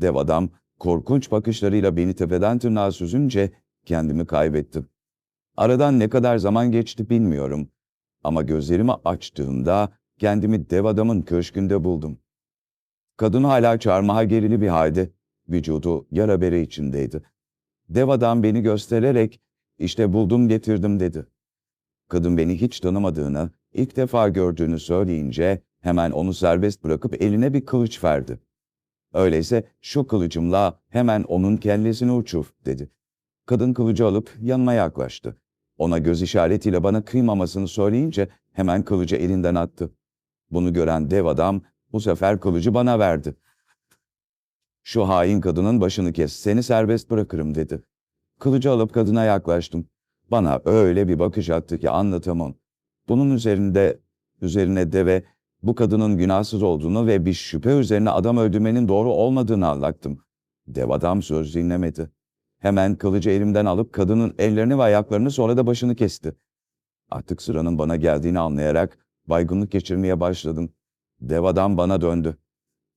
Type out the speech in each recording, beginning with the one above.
Dev adam korkunç bakışlarıyla beni tepeden tırnağa süzünce kendimi kaybettim. Aradan ne kadar zaman geçti bilmiyorum. Ama gözlerimi açtığımda kendimi dev adamın köşkünde buldum. Kadın hala çarmıha gerili bir halde, vücudu yara bere içindeydi. Dev adam beni göstererek, işte buldum getirdim dedi. Kadın beni hiç tanımadığını, ilk defa gördüğünü söyleyince hemen onu serbest bırakıp eline bir kılıç verdi. Öyleyse şu kılıcımla hemen onun kellesini uçur dedi. Kadın kılıcı alıp yanıma yaklaştı. Ona göz işaretiyle bana kıymamasını söyleyince hemen kılıcı elinden attı. Bunu gören dev adam bu sefer kılıcı bana verdi. Şu hain kadının başını kes, seni serbest bırakırım dedi. Kılıcı alıp kadına yaklaştım. Bana öyle bir bakış attı ki anlatamam. Bunun üzerinde, üzerine deve bu kadının günahsız olduğunu ve bir şüphe üzerine adam öldürmenin doğru olmadığını anlattım. Dev adam söz dinlemedi. Hemen kılıcı elimden alıp kadının ellerini ve ayaklarını sonra da başını kesti. Artık sıranın bana geldiğini anlayarak baygınlık geçirmeye başladım. Dev adam bana döndü.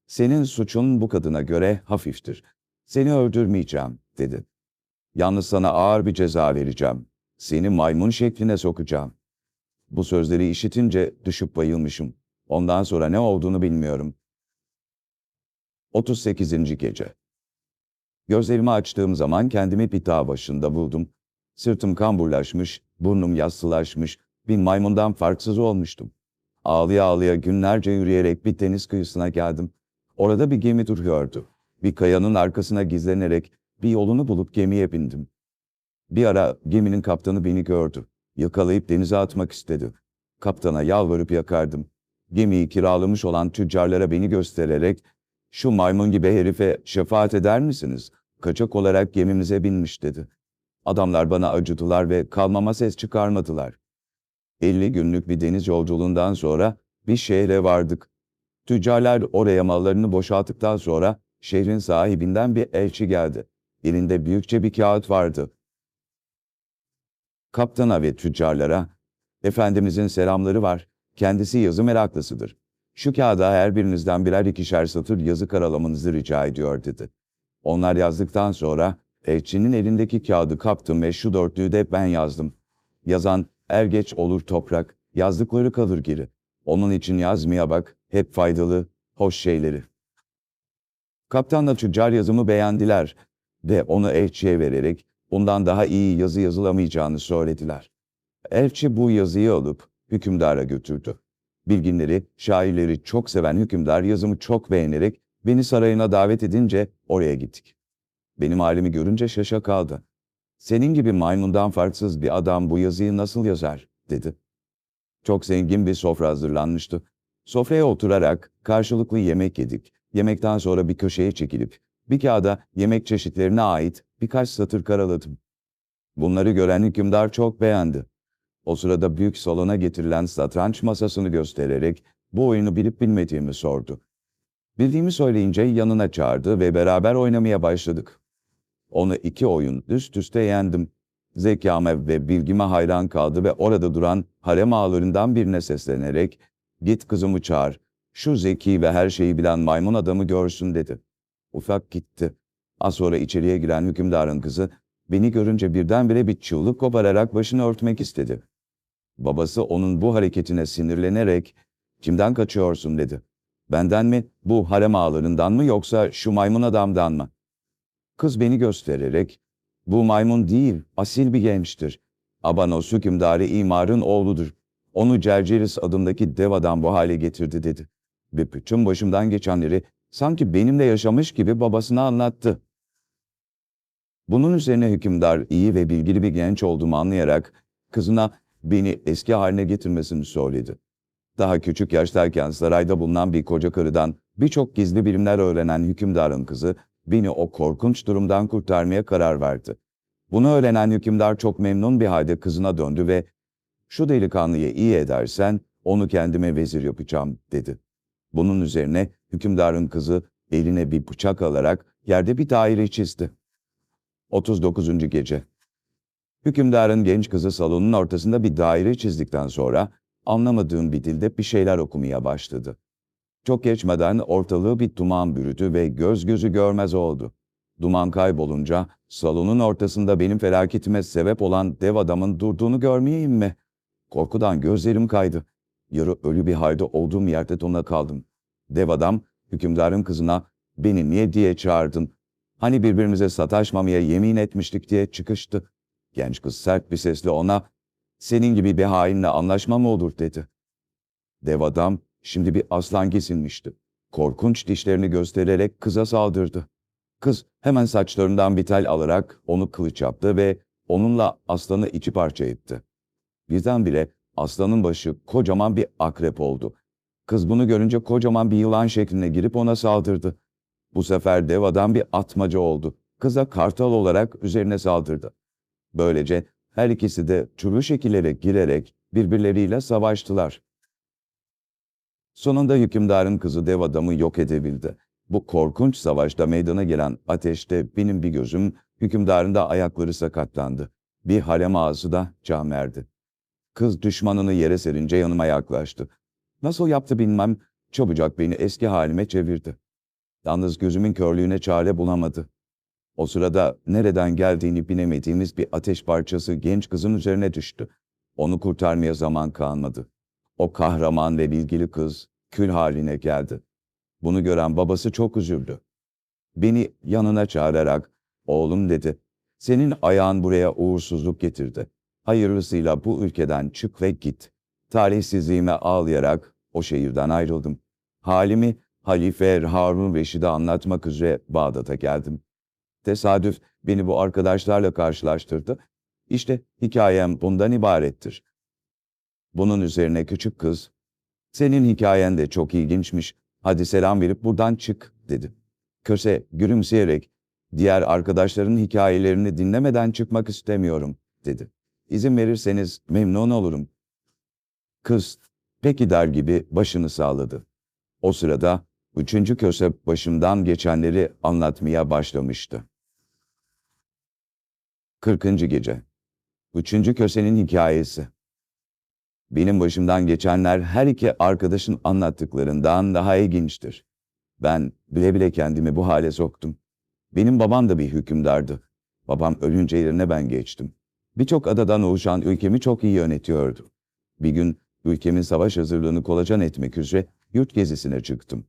Senin suçun bu kadına göre hafiftir. Seni öldürmeyeceğim, dedi. Yalnız sana ağır bir ceza vereceğim. Seni maymun şekline sokacağım. Bu sözleri işitince düşüp bayılmışım. Ondan sonra ne olduğunu bilmiyorum. 38. Gece Gözlerimi açtığım zaman kendimi dağ başında buldum. Sırtım kamburlaşmış, burnum yassılaşmış, bir maymundan farksız olmuştum. Ağlıya ağlıya günlerce yürüyerek bir deniz kıyısına geldim. Orada bir gemi duruyordu. Bir kayanın arkasına gizlenerek bir yolunu bulup gemiye bindim. Bir ara geminin kaptanı beni gördü. Yakalayıp denize atmak istedi. Kaptana yalvarıp yakardım. Gemiyi kiralamış olan tüccarlara beni göstererek şu maymun gibi herife şefaat eder misiniz? Kaçak olarak gemimize binmiş dedi. Adamlar bana acıdılar ve kalmama ses çıkarmadılar. 50 günlük bir deniz yolculuğundan sonra bir şehre vardık. Tüccarlar oraya mallarını boşalttıktan sonra şehrin sahibinden bir elçi geldi. Elinde büyükçe bir kağıt vardı. Kaptana ve tüccarlara, Efendimizin selamları var, kendisi yazı meraklısıdır. Şu kağıda her birinizden birer ikişer satır yazı karalamanızı rica ediyor dedi. Onlar yazdıktan sonra elçinin elindeki kağıdı kaptım ve şu dörtlüğü de ben yazdım. Yazan er geç olur toprak, yazdıkları kalır geri. Onun için yazmaya bak, hep faydalı, hoş şeyleri. Kaptanla tüccar yazımı beğendiler ve onu elçiye vererek ondan daha iyi yazı yazılamayacağını söylediler. Elçi bu yazıyı alıp hükümdara götürdü. Bilginleri, şairleri çok seven hükümdar yazımı çok beğenerek beni sarayına davet edince oraya gittik. Benim halimi görünce şaşa kaldı. Senin gibi maymundan farksız bir adam bu yazıyı nasıl yazar, dedi. Çok zengin bir sofra hazırlanmıştı. Sofraya oturarak karşılıklı yemek yedik. Yemekten sonra bir köşeye çekilip bir kağıda yemek çeşitlerine ait birkaç satır karaladım. Bunları gören hükümdar çok beğendi. O sırada büyük salona getirilen satranç masasını göstererek bu oyunu bilip bilmediğimi sordu. Bildiğimi söyleyince yanına çağırdı ve beraber oynamaya başladık. Onu iki oyun üst üste yendim. Zekame ve bilgime hayran kaldı ve orada duran harem ağalarından birine seslenerek ''Git kızımı çağır, şu zeki ve her şeyi bilen maymun adamı görsün.'' dedi. Ufak gitti. Az sonra içeriye giren hükümdarın kızı beni görünce birdenbire bir çığlık kopararak başını örtmek istedi. Babası onun bu hareketine sinirlenerek ''Kimden kaçıyorsun?'' dedi. ''Benden mi, bu harem ağalarından mı yoksa şu maymun adamdan mı?'' Kız beni göstererek ''Bu maymun değil, asil bir gençtir. Abanos hükümdarı imarın oğludur. Onu Cerceris adındaki dev adam bu hale getirdi.'' dedi. Ve bütün başımdan geçenleri sanki benimle yaşamış gibi babasına anlattı. Bunun üzerine hükümdar iyi ve bilgili bir genç olduğumu anlayarak kızına beni eski haline getirmesini söyledi. Daha küçük yaştayken sarayda bulunan bir koca karıdan birçok gizli bilimler öğrenen hükümdarın kızı beni o korkunç durumdan kurtarmaya karar verdi. Bunu öğrenen hükümdar çok memnun bir halde kızına döndü ve ''Şu delikanlıyı iyi edersen onu kendime vezir yapacağım.'' dedi. Bunun üzerine hükümdarın kızı eline bir bıçak alarak yerde bir daire çizdi. 39. Gece Hükümdarın genç kızı salonun ortasında bir daire çizdikten sonra anlamadığım bir dilde bir şeyler okumaya başladı. Çok geçmeden ortalığı bir duman bürüdü ve göz gözü görmez oldu. Duman kaybolunca salonun ortasında benim felaketime sebep olan dev adamın durduğunu görmeyeyim mi? Korkudan gözlerim kaydı. Yarı ölü bir halde olduğum yerde dona kaldım. Dev adam hükümdarın kızına beni niye diye çağırdın? Hani birbirimize sataşmamaya yemin etmiştik diye çıkıştı. Genç kız sert bir sesle ona senin gibi bir hainle anlaşma mı olur dedi. Dev adam şimdi bir aslan kesilmişti. Korkunç dişlerini göstererek kıza saldırdı. Kız hemen saçlarından bir tel alarak onu kılıç yaptı ve onunla aslanı içi parça etti. Birdenbire aslanın başı kocaman bir akrep oldu. Kız bunu görünce kocaman bir yılan şekline girip ona saldırdı. Bu sefer dev adam bir atmaca oldu. Kıza kartal olarak üzerine saldırdı. Böylece her ikisi de türlü şekillere girerek birbirleriyle savaştılar. Sonunda hükümdarın kızı dev adamı yok edebildi. Bu korkunç savaşta meydana gelen ateşte benim bir gözüm, hükümdarın da ayakları sakatlandı. Bir harem ağzı da can verdi. Kız düşmanını yere serince yanıma yaklaştı. Nasıl yaptı bilmem, çabucak beni eski halime çevirdi. Yalnız gözümün körlüğüne çare bulamadı. O sırada nereden geldiğini bilemediğimiz bir ateş parçası genç kızın üzerine düştü. Onu kurtarmaya zaman kalmadı. O kahraman ve bilgili kız kül haline geldi. Bunu gören babası çok üzüldü. Beni yanına çağırarak, oğlum dedi, senin ayağın buraya uğursuzluk getirdi. Hayırlısıyla bu ülkeden çık ve git. Talihsizliğime ağlayarak o şehirden ayrıldım. Halimi Halife Harun Reşid'e anlatmak üzere Bağdat'a geldim. Tesadüf beni bu arkadaşlarla karşılaştırdı. İşte hikayem bundan ibarettir. Bunun üzerine küçük kız, senin hikayen de çok ilginçmiş, hadi selam verip buradan çık, dedi. Köse gülümseyerek, diğer arkadaşların hikayelerini dinlemeden çıkmak istemiyorum, dedi. İzin verirseniz memnun olurum. Kız, peki der gibi başını sağladı. O sırada üçüncü köse başımdan geçenleri anlatmaya başlamıştı. 40. Gece Üçüncü kösenin hikayesi Benim başımdan geçenler her iki arkadaşın anlattıklarından daha ilginçtir. Ben bile bile kendimi bu hale soktum. Benim babam da bir hükümdardı. Babam ölünce yerine ben geçtim. Birçok adadan oluşan ülkemi çok iyi yönetiyordu. Bir gün ülkemin savaş hazırlığını kolaçan etmek üzere yurt gezisine çıktım.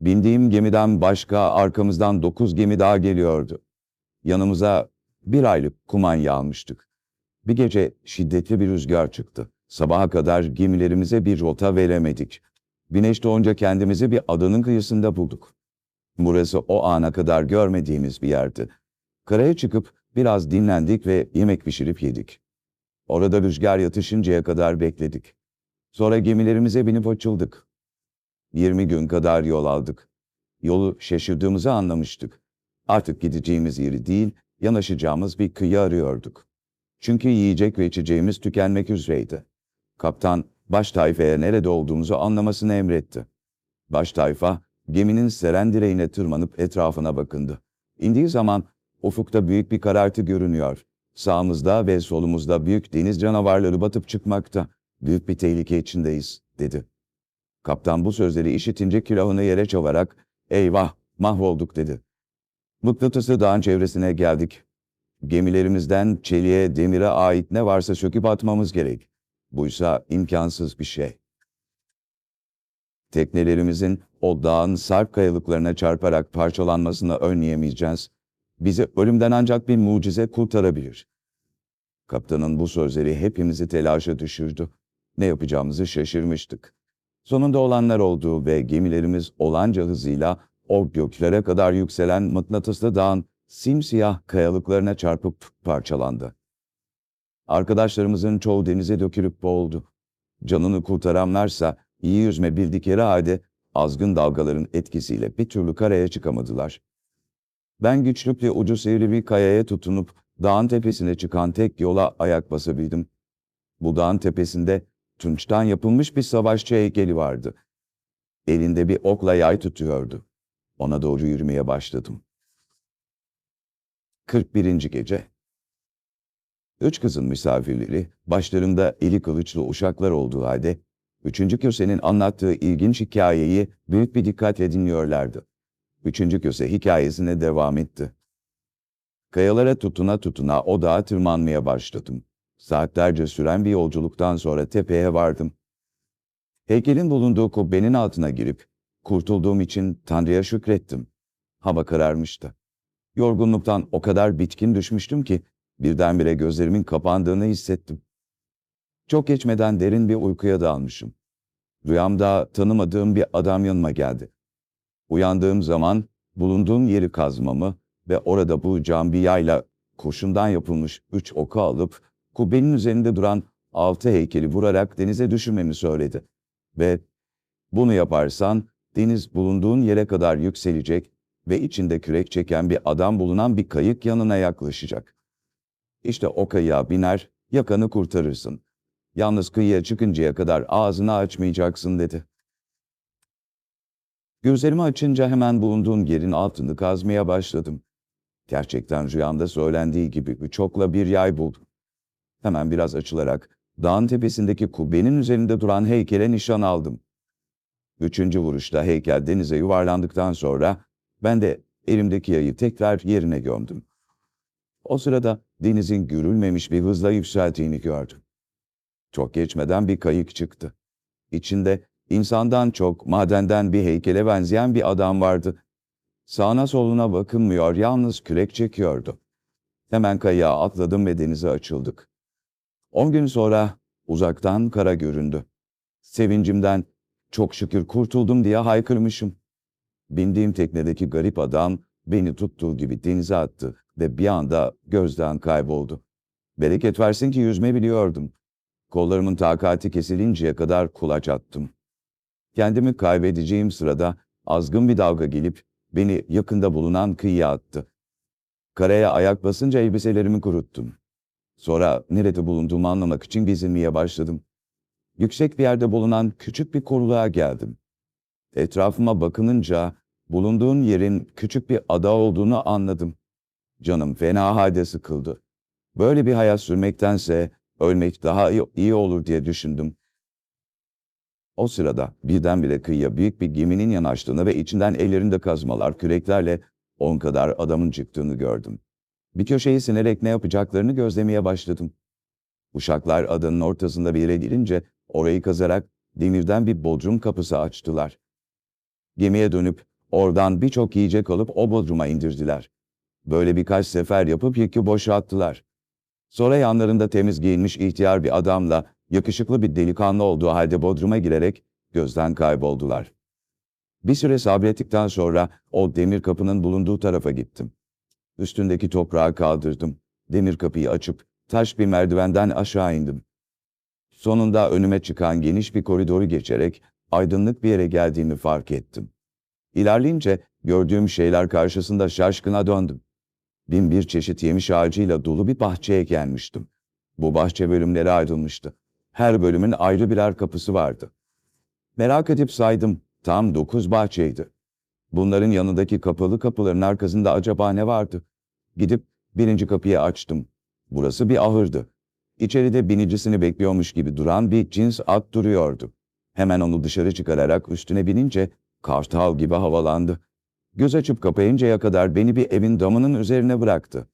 Bindiğim gemiden başka arkamızdan dokuz gemi daha geliyordu. Yanımıza bir aylık kumanya almıştık. Bir gece şiddetli bir rüzgar çıktı. Sabaha kadar gemilerimize bir rota veremedik. Güneş doğunca kendimizi bir adanın kıyısında bulduk. Burası o ana kadar görmediğimiz bir yerdi. Karaya çıkıp biraz dinlendik ve yemek pişirip yedik. Orada rüzgar yatışıncaya kadar bekledik. Sonra gemilerimize binip açıldık. 20 gün kadar yol aldık. Yolu şaşırdığımızı anlamıştık. Artık gideceğimiz yeri değil, yanaşacağımız bir kıyı arıyorduk. Çünkü yiyecek ve içeceğimiz tükenmek üzereydi. Kaptan, baş tayfaya nerede olduğumuzu anlamasını emretti. Baş tayfa, geminin seren direğine tırmanıp etrafına bakındı. İndiği zaman ufukta büyük bir karartı görünüyor. Sağımızda ve solumuzda büyük deniz canavarları batıp çıkmakta. Büyük bir tehlike içindeyiz, dedi. Kaptan bu sözleri işitince külahını yere çavarak, eyvah, mahvolduk dedi. Mıknatıslı dağın çevresine geldik. Gemilerimizden çeliğe, demire ait ne varsa söküp atmamız gerek. Buysa imkansız bir şey. Teknelerimizin o dağın sarp kayalıklarına çarparak parçalanmasını önleyemeyeceğiz. Bizi ölümden ancak bir mucize kurtarabilir. Kaptanın bu sözleri hepimizi telaşa düşürdü. Ne yapacağımızı şaşırmıştık. Sonunda olanlar oldu ve gemilerimiz olanca hızıyla o göklere kadar yükselen mıknatıslı dağın simsiyah kayalıklarına çarpıp parçalandı. Arkadaşlarımızın çoğu denize dökülüp boğuldu. Canını kurtaranlarsa iyi yüzme bildikleri halde azgın dalgaların etkisiyle bir türlü karaya çıkamadılar. Ben güçlükle ucu sivri bir kayaya tutunup dağın tepesine çıkan tek yola ayak basabildim. Bu dağın tepesinde tunçtan yapılmış bir savaşçı heykeli vardı. Elinde bir okla yay tutuyordu. Ona doğru yürümeye başladım. 41. Gece Üç kızın misafirleri, başlarında eli kılıçlı uşaklar olduğu halde, Üçüncü kösenin anlattığı ilginç hikayeyi büyük bir dikkatle dinliyorlardı. Üçüncü köse hikayesine devam etti. Kayalara tutuna tutuna o dağa tırmanmaya başladım. Saatlerce süren bir yolculuktan sonra tepeye vardım. Heykelin bulunduğu kubbenin altına girip, kurtulduğum için Tanrı'ya şükrettim. Hava kararmıştı. Yorgunluktan o kadar bitkin düşmüştüm ki, birdenbire gözlerimin kapandığını hissettim. Çok geçmeden derin bir uykuya dalmışım. Rüyamda tanımadığım bir adam yanıma geldi. Uyandığım zaman bulunduğum yeri kazmamı ve orada bulacağım bir yayla kurşundan yapılmış üç oku alıp kubbenin üzerinde duran altı heykeli vurarak denize düşürmemi söyledi. Ve bunu yaparsan deniz bulunduğun yere kadar yükselecek ve içinde kürek çeken bir adam bulunan bir kayık yanına yaklaşacak. İşte o kayığa biner, yakanı kurtarırsın. Yalnız kıyıya çıkıncaya kadar ağzını açmayacaksın dedi. Gözlerimi açınca hemen bulunduğum yerin altını kazmaya başladım. Gerçekten rüyamda söylendiği gibi bir çokla bir yay buldum. Hemen biraz açılarak dağın tepesindeki kubbenin üzerinde duran heykele nişan aldım. Üçüncü vuruşta heykel denize yuvarlandıktan sonra ben de elimdeki yayı tekrar yerine gömdüm. O sırada denizin görülmemiş bir hızla yükseldiğini gördüm. Çok geçmeden bir kayık çıktı. İçinde insandan çok madenden bir heykele benzeyen bir adam vardı. Sağına soluna bakınmıyor, yalnız kürek çekiyordu. Hemen kayığa atladım ve denize açıldık. On gün sonra uzaktan kara göründü. Sevincimden çok şükür kurtuldum diye haykırmışım. Bindiğim teknedeki garip adam beni tuttuğu gibi denize attı ve bir anda gözden kayboldu. Bereket versin ki yüzme biliyordum. Kollarımın takati kesilinceye kadar kulaç attım. Kendimi kaybedeceğim sırada azgın bir dalga gelip beni yakında bulunan kıyıya attı. Karaya ayak basınca elbiselerimi kuruttum. Sonra nerede bulunduğumu anlamak için gezinmeye başladım. Yüksek bir yerde bulunan küçük bir koruluğa geldim. Etrafıma bakınınca bulunduğum yerin küçük bir ada olduğunu anladım. Canım fena halde sıkıldı. Böyle bir hayat sürmektense ölmek daha iyi, iyi olur diye düşündüm. O sırada birdenbire kıyıya büyük bir geminin yanaştığını ve içinden ellerinde kazmalar, küreklerle on kadar adamın çıktığını gördüm. Bir köşeyi sinerek ne yapacaklarını gözlemeye başladım. Uşaklar adanın ortasında bir yere girince orayı kazarak demirden bir bodrum kapısı açtılar. Gemiye dönüp oradan birçok yiyecek alıp o bodruma indirdiler. Böyle birkaç sefer yapıp yükü boşalttılar. Sonra yanlarında temiz giyinmiş ihtiyar bir adamla yakışıklı bir delikanlı olduğu halde bodruma girerek gözden kayboldular. Bir süre sabrettikten sonra o demir kapının bulunduğu tarafa gittim. Üstündeki toprağı kaldırdım. Demir kapıyı açıp taş bir merdivenden aşağı indim. Sonunda önüme çıkan geniş bir koridoru geçerek aydınlık bir yere geldiğimi fark ettim. İlerleyince gördüğüm şeyler karşısında şaşkına döndüm. Bin bir çeşit yemiş ağacıyla dolu bir bahçeye gelmiştim. Bu bahçe bölümleri ayrılmıştı. Her bölümün ayrı birer kapısı vardı. Merak edip saydım. Tam dokuz bahçeydi. Bunların yanındaki kapalı kapıların arkasında acaba ne vardı? Gidip birinci kapıyı açtım. Burası bir ahırdı. İçeride binicisini bekliyormuş gibi duran bir cins at duruyordu. Hemen onu dışarı çıkararak üstüne binince kartal gibi havalandı. Göz açıp kapayıncaya kadar beni bir evin damının üzerine bıraktı.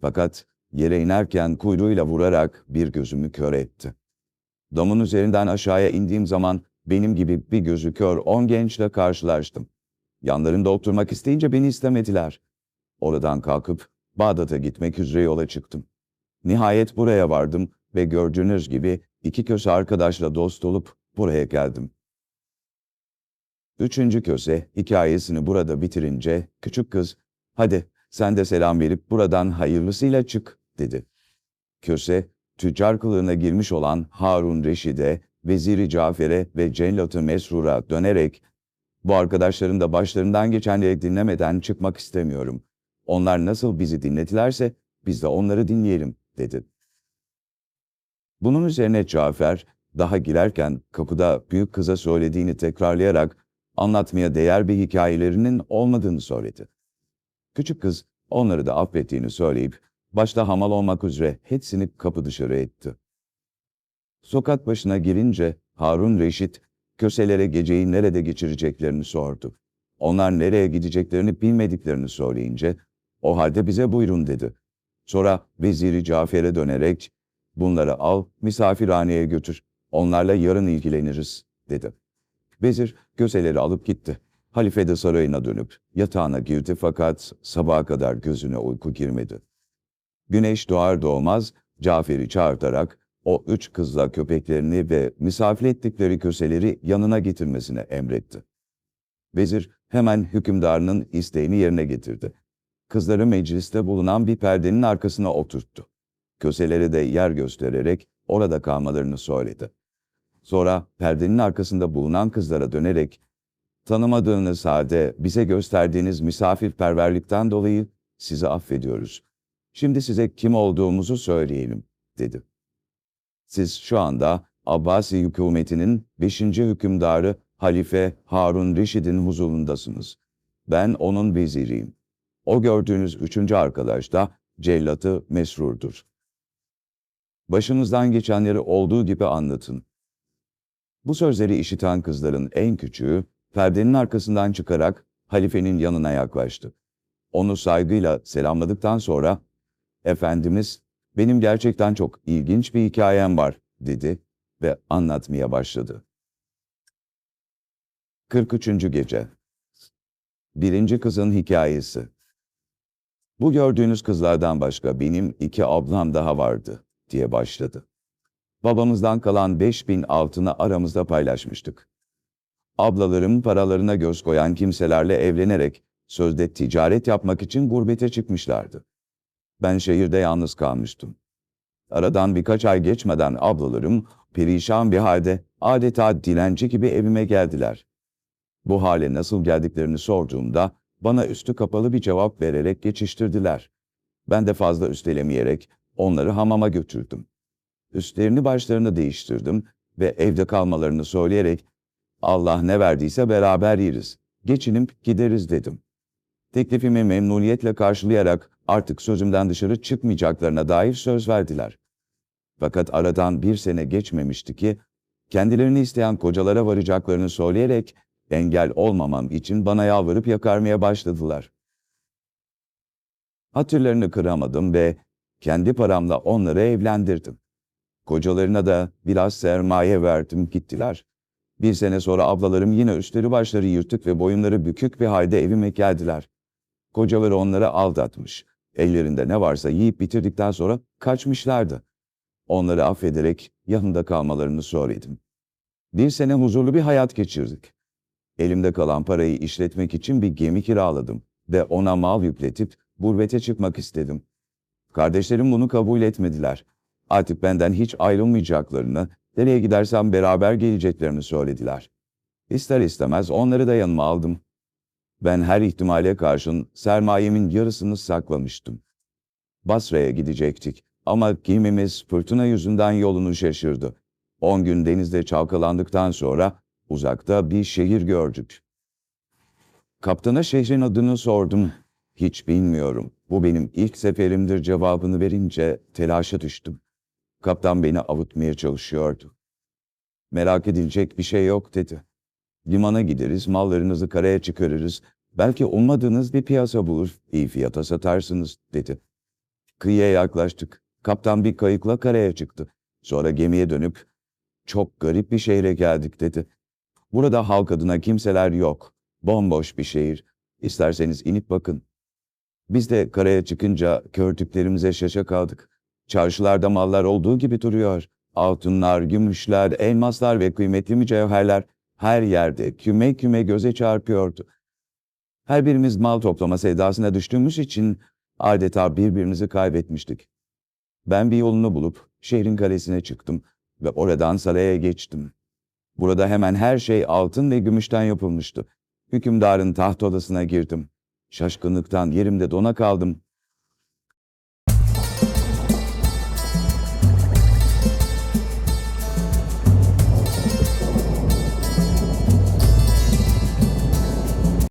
Fakat yere inerken kuyruğuyla vurarak bir gözümü kör etti. Damın üzerinden aşağıya indiğim zaman benim gibi bir gözü kör on gençle karşılaştım. Yanlarında oturmak isteyince beni istemediler. Oradan kalkıp Bağdat'a gitmek üzere yola çıktım. Nihayet buraya vardım ve gördüğünüz gibi iki köse arkadaşla dost olup buraya geldim. Üçüncü köse hikayesini burada bitirince küçük kız, hadi sen de selam verip buradan hayırlısıyla çık dedi. Köse, tüccar kılığına girmiş olan Harun Reşid'e, Veziri Cafer'e ve Cellat-ı Mesrur'a dönerek, bu arkadaşların da başlarından geçenleri dinlemeden çıkmak istemiyorum. Onlar nasıl bizi dinletilerse biz de onları dinleyelim, dedi. Bunun üzerine Cafer, daha girerken kapıda büyük kıza söylediğini tekrarlayarak anlatmaya değer bir hikayelerinin olmadığını söyledi. Küçük kız onları da affettiğini söyleyip başta hamal olmak üzere hepsini kapı dışarı etti. Sokak başına girince Harun Reşit, köselere geceyi nerede geçireceklerini sordu. Onlar nereye gideceklerini bilmediklerini söyleyince, o halde bize buyurun dedi. Sonra Veziri Cafer'e dönerek, bunları al, misafirhaneye götür, onlarla yarın ilgileniriz, dedi. Vezir köseleri alıp gitti. Halife de sarayına dönüp yatağına girdi fakat sabaha kadar gözüne uyku girmedi. Güneş doğar doğmaz Cafer'i çağırtarak o üç kızla köpeklerini ve misafir ettikleri köseleri yanına getirmesine emretti. Vezir hemen hükümdarının isteğini yerine getirdi. Kızları mecliste bulunan bir perdenin arkasına oturttu. Köselere de yer göstererek orada kalmalarını söyledi. Sonra perdenin arkasında bulunan kızlara dönerek, tanımadığınız halde bize gösterdiğiniz misafirperverlikten dolayı sizi affediyoruz. Şimdi size kim olduğumuzu söyleyelim, dedi. Siz şu anda Abbasi hükümetinin 5. hükümdarı Halife Harun Reşid'in huzurundasınız. Ben onun veziriyim. O gördüğünüz üçüncü arkadaş da cellatı Mesrur'dur. Başınızdan geçenleri olduğu gibi anlatın. Bu sözleri işiten kızların en küçüğü, perdenin arkasından çıkarak halifenin yanına yaklaştı. Onu saygıyla selamladıktan sonra, Efendimiz, benim gerçekten çok ilginç bir hikayem var, dedi ve anlatmaya başladı. 43. Gece Birinci Kızın Hikayesi Bu gördüğünüz kızlardan başka benim iki ablam daha vardı, diye başladı. Babamızdan kalan 5000 altını aramızda paylaşmıştık. Ablalarım paralarına göz koyan kimselerle evlenerek sözde ticaret yapmak için gurbete çıkmışlardı. Ben şehirde yalnız kalmıştım. Aradan birkaç ay geçmeden ablalarım perişan bir halde adeta dilenci gibi evime geldiler. Bu hale nasıl geldiklerini sorduğumda bana üstü kapalı bir cevap vererek geçiştirdiler. Ben de fazla üstelemeyerek onları hamama götürdüm. Üstlerini başlarını değiştirdim ve evde kalmalarını söyleyerek Allah ne verdiyse beraber yeriz, geçinip gideriz dedim. Teklifimi memnuniyetle karşılayarak artık sözümden dışarı çıkmayacaklarına dair söz verdiler. Fakat aradan bir sene geçmemişti ki, kendilerini isteyen kocalara varacaklarını söyleyerek engel olmamam için bana yalvarıp yakarmaya başladılar. Hatırlarını kıramadım ve kendi paramla onları evlendirdim. Kocalarına da biraz sermaye verdim gittiler. Bir sene sonra ablalarım yine üstleri başları yırtık ve boyunları bükük bir halde evime geldiler. Kocaları onları aldatmış. Ellerinde ne varsa yiyip bitirdikten sonra kaçmışlardı. Onları affederek yanında kalmalarını söyledim. Bir sene huzurlu bir hayat geçirdik. Elimde kalan parayı işletmek için bir gemi kiraladım ve ona mal yükletip gurbete çıkmak istedim. Kardeşlerim bunu kabul etmediler. Artık benden hiç ayrılmayacaklarını, nereye gidersem beraber geleceklerini söylediler. İster istemez onları da yanıma aldım. Ben her ihtimale karşın sermayemin yarısını saklamıştım. Basra'ya gidecektik ama gemimiz fırtına yüzünden yolunu şaşırdı. On gün denizde çalkalandıktan sonra uzakta bir şehir gördük. Kaptana şehrin adını sordum. Hiç bilmiyorum. Bu benim ilk seferimdir cevabını verince telaşa düştüm. Kaptan beni avutmaya çalışıyordu. Merak edilecek bir şey yok dedi. Limana gideriz, mallarınızı karaya çıkarırız. Belki ummadığınız bir piyasa bulur, iyi fiyata satarsınız, dedi. Kıyıya yaklaştık. Kaptan bir kayıkla karaya çıktı. Sonra gemiye dönüp, çok garip bir şehre geldik, dedi. Burada halk adına kimseler yok. Bomboş bir şehir. İsterseniz inip bakın. Biz de karaya çıkınca gördüklerimize şaşa kaldık. Çarşılarda mallar olduğu gibi duruyor. Altınlar, gümüşler, elmaslar ve kıymetli mücevherler her yerde küme küme göze çarpıyordu. Her birimiz mal toplama sevdasına düştüğümüz için adeta birbirimizi kaybetmiştik. Ben bir yolunu bulup şehrin kalesine çıktım ve oradan saraya geçtim. Burada hemen her şey altın ve gümüşten yapılmıştı. Hükümdarın taht odasına girdim. Şaşkınlıktan yerimde dona kaldım.